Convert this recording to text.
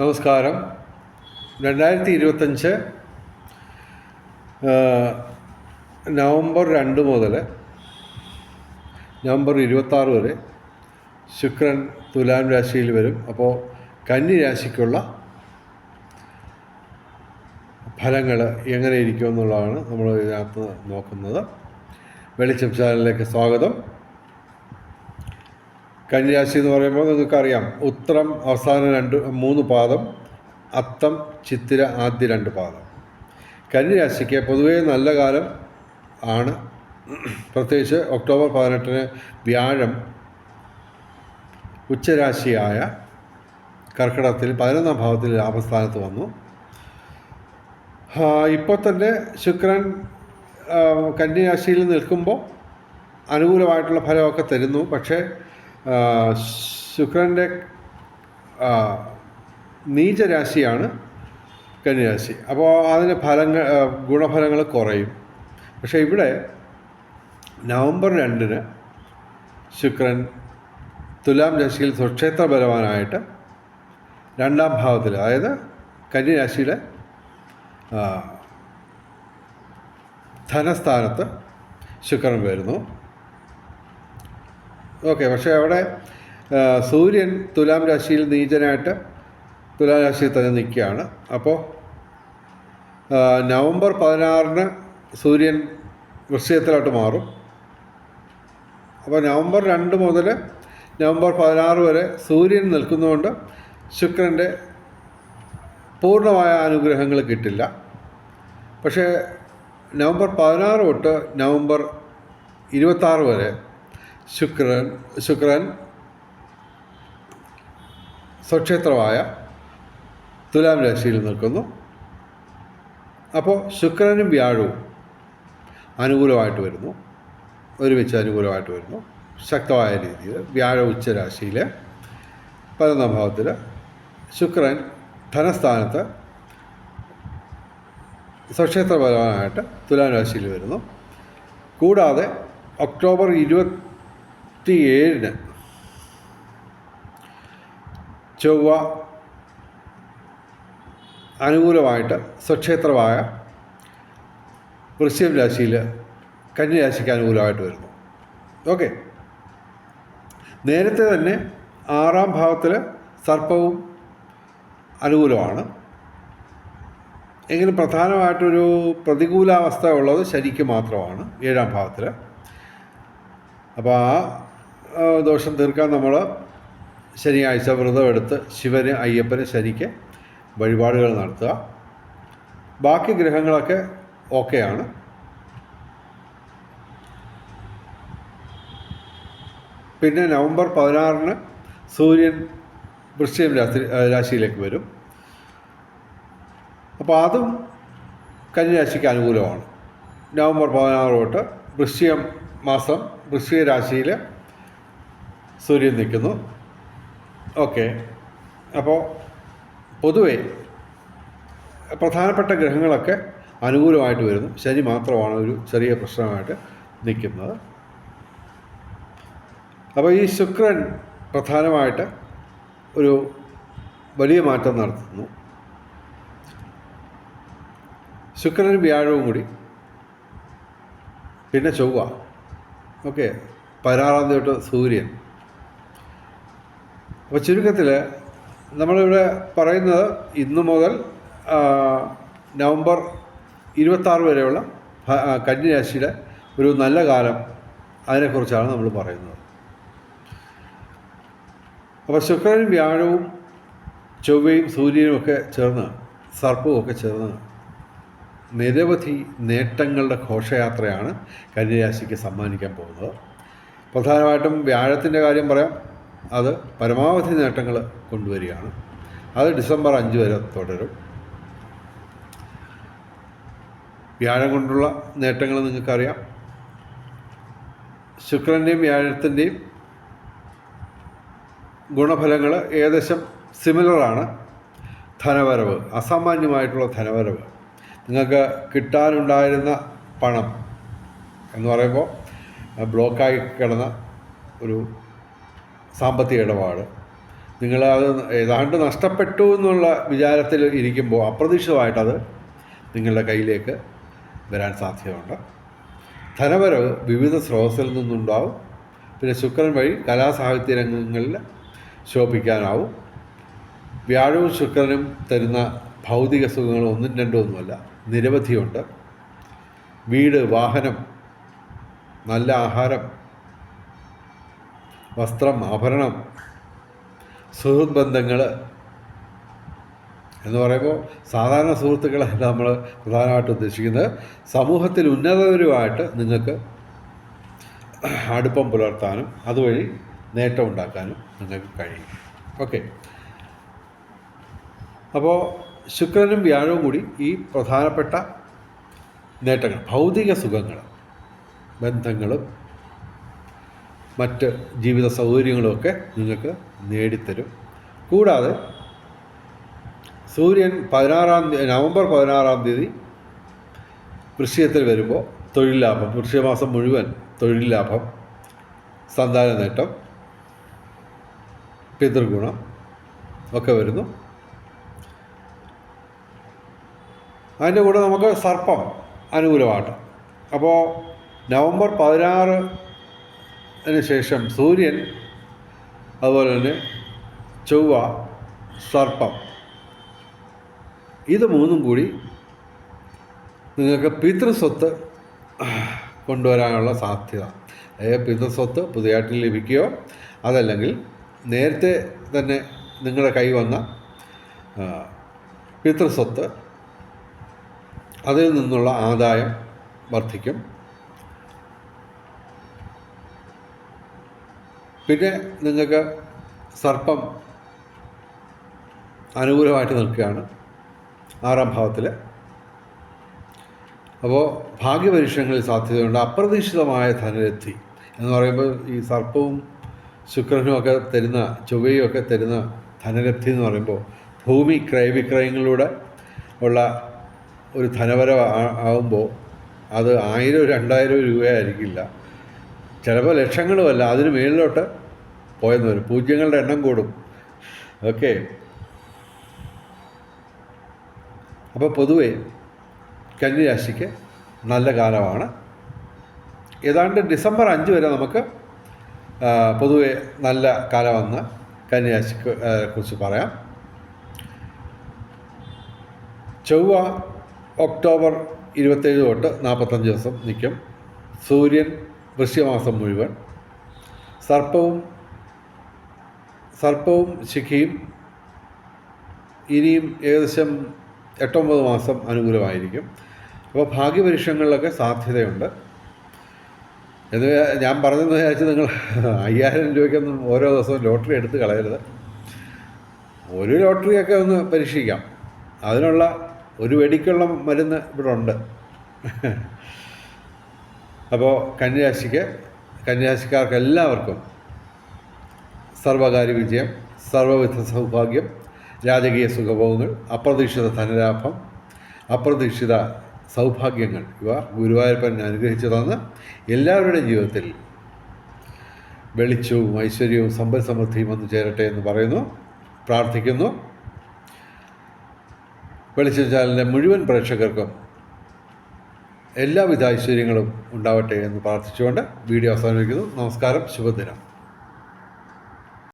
നമസ്കാരം. രണ്ടായിരത്തി ഇരുപത്തഞ്ച് നവംബർ രണ്ട് മുതൽ നവംബർ ഇരുപത്താറ് വരെ ശുക്രൻ തുലാം രാശിയിൽ വരും. അപ്പോൾ കന്നി രാശിക്കുള്ള ഫലങ്ങൾ എങ്ങനെ ഇരിക്കുമെന്നുള്ളതാണ് നമ്മൾ ഇതിനകത്ത് നോക്കുന്നത്. വെളിച്ചം ചാനലിലേക്ക് സ്വാഗതം. കന്യാശി എന്ന് പറയുമ്പോൾ നിങ്ങൾക്കറിയാം. ഉത്രം അവസാന രണ്ട് മൂന്ന് പാദം അത്തം ചിത്തിര ആദ്യ രണ്ട് പാദം. കന്യരാശിക്ക് പൊതുവേ നല്ല കാലം ആണ്. പ്രത്യേകിച്ച് ഒക്ടോബർ പതിനെട്ടിന് വ്യാഴം ഉച്ചരാശിയായ കർക്കിടകത്തിൽ പതിനൊന്നാം ഭാവത്തിൽ ലാഭസ്ഥാനത്ത് വന്നു. ഇപ്പോൾ തന്നെ ശുക്രൻ കന്യരാശിയിൽ നിൽക്കുമ്പോൾ അനുകൂലമായിട്ടുള്ള ഫലമൊക്കെ തരുന്നു. പക്ഷേ ശുക്രന്റെ നീചരാശിയാണ് കന്യാശി അപ്പോൾ അതിന് ഫലങ്ങൾ ഗുണഫലങ്ങൾ കുറയും. പക്ഷേ ഇവിടെ നവംബർ രണ്ടിന് ശുക്രൻ തുലാം രാശിയിൽ സ്വക്ഷേത്ര ബലവാനായിട്ട് രണ്ടാം ഭാവത്തിൽ അതായത് കന്യരാശിയുടെ ധനസ്ഥാനത്ത് ശുക്രൻ വരുന്നു. ഓക്കെ പക്ഷേ അവിടെ സൂര്യൻ തുലാം രാശിയിൽ നീചനായിട്ട് തുലാം രാശിയിൽ തന്നെ നിൽക്കുകയാണ്. അപ്പോൾ നവംബർ പതിനാറിന് സൂര്യൻ വൃശ്ചയത്തിലോട്ട് മാറും. അപ്പോൾ നവംബർ രണ്ട് മുതൽ നവംബർ പതിനാറ് വരെ സൂര്യൻ നിൽക്കുന്നതുകൊണ്ട് ശുക്രന്റെ പൂർണമായ അനുഗ്രഹങ്ങൾ കിട്ടില്ല. പക്ഷേ നവംബർ പതിനാറ് തൊട്ട് നവംബർ ഇരുപത്താറ് വരെ ശുക്രൻ ശുക്രൻ സ്വക്ഷേത്രമായ തുലാം രാശിയിൽ നിൽക്കുന്നു. അപ്പോൾ ശുക്രനും വ്യാഴവും അനുകൂലമായിട്ട് വരുന്നു. ഒരുമിച്ച് അനുകൂലമായിട്ട് വരുന്നു. ശക്തമായ രീതിയിൽ വ്യാഴ ഉച്ചരാശിയിൽ പതിനൊന്നാം ഭാവത്തിൽ ശുക്രൻ ധനസ്ഥാനത്ത് സ്വക്ഷേത്രപരമായിട്ട് തുലാം രാശിയിൽ വരുന്നു. കൂടാതെ ഒക്ടോബർ ഇരുപത്തി ഏഴിന് ചൊവ്വ അനുകൂലമായിട്ട് സ്വക്ഷേത്രമായ വൃശ്യം രാശിയിൽ കന്യരാശിക്ക് അനുകൂലമായിട്ട് വരുന്നു. ഓക്കെ. നേരത്തെ തന്നെ ആറാം ഭാവത്തിൽ സർപ്പവും അനുകൂലമാണ്. എങ്കിലും പ്രധാനമായിട്ടൊരു പ്രതികൂലാവസ്ഥ ഉള്ളത് ശനിക്ക് മാത്രമാണ് ഏഴാം ഭാവത്തിൽ അപ്പോൾ ആ ദോഷം തീർക്കാൻ നമ്മൾ ശനിയാഴ്ച വ്രതം എടുത്ത് ശിവന് അയ്യപ്പന് ശനിക്ക് വഴിപാടുകൾ നടത്തുക. ബാക്കി ഗ്രഹങ്ങളൊക്കെ ഓക്കെയാണ്. പിന്നെ നവംബർ പതിനാറിന് സൂര്യൻ വൃശ്ചികം രാത്രി രാശിയിലേക്ക് വരും. അപ്പോൾ അതും കന്യാശിക്ക് അനുകൂലമാണ്. നവംബർ പതിനാറ് തൊട്ട് വൃശ്ചികം മാസം വൃശ്ചിക രാശിയിൽ സൂര്യൻ നിൽക്കുന്നു. ഓക്കെ. അപ്പോൾ പൊതുവേ പ്രധാനപ്പെട്ട ഗ്രഹങ്ങളൊക്കെ അനുകൂലമായിട്ട് വരുന്നു. ശനി മാത്രമാണ് ഒരു ചെറിയ പ്രശ്നമായിട്ട് നിൽക്കുന്നത്. അപ്പോൾ ഈ ശുക്രൻ പ്രധാനമായിട്ട് ഒരു വലിയ മാറ്റം നടത്തുന്നു. ശുക്രനും വ്യാഴവും കൂടി. പിന്നെ ചൊവ്വ. ഓക്കെ. പതിനാറാം തീയതി തൊട്ട് സൂര്യൻ. അപ്പോൾ ചുരുക്കത്തിൽ നമ്മളിവിടെ പറയുന്നത് ഇന്നു മുതൽ നവംബർ ഇരുപത്താറ് വരെയുള്ള കന്യരാശിയുടെ ഒരു നല്ല കാലം അതിനെക്കുറിച്ചാണ് നമ്മൾ പറയുന്നത്. അപ്പോൾ ശുക്രനും വ്യാഴവും ചൊവ്വയും സൂര്യനും ഒക്കെ ചേർന്ന് സർപ്പവും ഒക്കെ ചേർന്ന് നിരവധി നേട്ടങ്ങളുടെ ഘോഷയാത്രയാണ് കന്യരാശിക്ക് സമ്മാനിക്കാൻ പോകുന്നത്. പ്രധാനമായിട്ടും വ്യാഴത്തിന്റെ കാര്യം പറയാം അത് പരമാവധി നേട്ടങ്ങൾ കൊണ്ടുവരികയാണ്. അത് ഡിസംബർ അഞ്ച് വരെ തുടരും. വ്യാഴം കൊണ്ടുള്ള നേട്ടങ്ങൾ നിങ്ങൾക്കറിയാം. ശുക്രന്റെയും വ്യാഴത്തിന്റെയും ഗുണഫലങ്ങൾ ഏകദേശം സിമിലറാണ് ധനവരവ് അസാമാന്യമായിട്ടുള്ള ധനവരവ്. നിങ്ങൾക്ക് കിട്ടാനുണ്ടായിരുന്ന പണം എന്ന് പറയുമ്പോൾ ബ്ലോക്കായി കിടന്ന ഒരു സാമ്പത്തിക ഇടപാട്. നിങ്ങളത് ഏതാണ്ട് നഷ്ടപ്പെട്ടു എന്നുള്ള വിചാരത്തിൽ ഇരിക്കുമ്പോൾ അപ്രതീക്ഷിതമായിട്ടത് നിങ്ങളുടെ കയ്യിലേക്ക് വരാൻ സാധ്യതയുണ്ട്. ധനവരവ് വിവിധ സ്രോതസ്സിൽ നിന്നുണ്ടാവും. പിന്നെ ശുക്രൻ വഴി കലാസാഹിത്യ രംഗങ്ങളിൽ ശോഭിക്കാനാവും. വ്യാഴവും ശുക്രനും തരുന്ന ഭൗതിക സുഖങ്ങൾ ഒന്നും രണ്ടും ഒന്നുമല്ല നിരവധിയുണ്ട്. വീട് വാഹനം നല്ല ആഹാരം വസ്ത്രം ആഭരണം സുഹൃത്ത് ബന്ധങ്ങൾ എന്ന് പറയുമ്പോൾ സാധാരണ സുഹൃത്തുക്കളെ നമ്മൾ പ്രധാനമായിട്ട് ഉദ്ദേശിക്കുന്നത്. സമൂഹത്തിൽ ഉന്നതരുമായിട്ട് നിങ്ങൾക്ക് അടുപ്പം പുലർത്താനും അതുവഴി നേട്ടം ഉണ്ടാക്കാനും നിങ്ങൾക്ക് കഴിയും. ഓക്കെ. അപ്പോൾ ശുക്രനും വ്യാഴവും കൂടി ഈ പ്രധാനപ്പെട്ട നേട്ടങ്ങൾ ഭൗതിക സുഖങ്ങൾ ബന്ധങ്ങളും മറ്റ് ജീവിത സൗകര്യങ്ങളുമൊക്കെ നിങ്ങൾക്ക് നേടിത്തരും. കൂടാതെ സൂര്യൻ പതിനാറാം തീയതി നവംബർ പതിനാറാം തീയതി വൃശ്ചയത്തിൽ വരുമ്പോൾ തൊഴിൽ ലാഭം വൃശ്ചികമാസം മുഴുവൻ തൊഴിൽ ലാഭം സന്താന നേട്ടം പിതൃഗുണം ഒക്കെ വരുന്നു. അതിന്റെ കൂടെ നമുക്ക് സർപ്പം അനുകൂലമാകട്ടെ. അപ്പോൾ നവംബർ പതിനാറിന് ശേഷം സൂര്യൻ അതുപോലെ തന്നെ ചൊവ്വ സർപ്പം. ഇത് മൂന്നും കൂടി നിങ്ങൾക്ക് പിതൃസ്വത്ത് കൊണ്ടുവരാനുള്ള സാധ്യത. അതായത് പിതൃസ്വത്ത് പുതിയതായിട്ട് ലഭിക്കുകയോ അതല്ലെങ്കിൽ നേരത്തെ തന്നെ നിങ്ങളുടെ കൈ വന്ന പിതൃസ്വത്ത് അതിൽ നിന്നുള്ള ആദായം വർദ്ധിക്കും. പിന്നെ നിങ്ങൾക്ക് സർപ്പം അനുകൂലമായിട്ട് നിൽക്കുകയാണ് ആറാം ഭാവത്തിൽ അപ്പോൾ ഭാഗ്യപരീക്ഷണങ്ങളിൽ സാധ്യതയുണ്ട്. അപ്രതീക്ഷിതമായ ധനലബ്ധി എന്ന് പറയുമ്പോൾ ഈ സർപ്പവും ശുക്രനും ഒക്കെ തരുന്ന ചൊവ്വയും ഒക്കെ തരുന്ന ധനലബ്ധി എന്ന് പറയുമ്പോൾ ഭൂമി ക്രയവിക്രയങ്ങളിലൂടെ ഉള്ള ഒരു ധനവരവ് ആവുമ്പോൾ അത് ആയിരം രണ്ടായിരം രൂപയായിരിക്കില്ല. ചിലപ്പോൾ ലക്ഷങ്ങളുമല്ല അതിന് മേളിലോട്ട് പോയെന്ന് വരും. പൂജ്യങ്ങളുടെ എണ്ണം കൂടും. ഓക്കെ. അപ്പോൾ പൊതുവെ കന്യരാശിക്ക് നല്ല കാലമാണ്. ഏതാണ്ട് ഡിസംബർ അഞ്ച് വരെ നമുക്ക് പൊതുവെ നല്ല കാലമെന്ന് കന്യരാശിക്ക് ആ, കുറിച്ച് പറയാം. ചൊവ്വ ഒക്ടോബർ ഇരുപത്തേഴ് തൊട്ട് നാൽപ്പത്തഞ്ച് ദിവസം നിൽക്കും. സൂര്യൻ വൃശ്യമാസം മുഴുവൻ. സർപ്പവും സർപ്പവും ശിഖയും ഇനിയും ഏകദേശം എട്ടൊമ്പത് മാസം അനുകൂലമായിരിക്കും. അപ്പോൾ ഭാഗ്യപരീക്ഷങ്ങളിലൊക്കെ സാധ്യതയുണ്ട്. എന്ന് ഞാൻ പറഞ്ഞെന്ന് വിചാരിച്ച് നിങ്ങൾ അയ്യായിരം രൂപയ്ക്കൊന്നും ഓരോ ദിവസവും ലോട്ടറി എടുത്ത് കളയരുത്. ഒരു ലോട്ടറിയൊക്കെ ഒന്ന് പരീക്ഷിക്കാം. അതിനുള്ള ഒരു വെടിക്കുള്ള മരുന്ന് ഇവിടെ ഉണ്ട് അപ്പോൾ കന്യാശിക്ക് കന്യാശിക്കാർക്ക് എല്ലാവർക്കും സർവകാര്യ വിജയം സർവവിധ സൗഭാഗ്യം രാജകീയ സുഖഭോഗങ്ങൾ അപ്രതീക്ഷിത ധനലാഭം അപ്രതീക്ഷിത സൗഭാഗ്യങ്ങൾ ഇവ ഗുരുവായൂരപ്പൻ അനുഗ്രഹിച്ചു തന്ന് എല്ലാവരുടെയും ജീവിതത്തിൽ വെളിച്ചവും ഐശ്വര്യവും സമ്പൽ സമൃദ്ധിയും വന്നു ചേരട്ടെ എന്ന് പറയുന്നു. പ്രാർത്ഥിക്കുന്നു. വെളിച്ചം ചാനലിന്റെ മുഴുവൻ പ്രേക്ഷകർക്കും എല്ലാവിധ ഐശ്വര്യങ്ങളും ഉണ്ടാവട്ടെ എന്ന് പ്രാർത്ഥിച്ചുകൊണ്ട് വീഡിയോ അവസാനിപ്പിക്കുന്നു. നമസ്കാരം. ശുഭദിനം.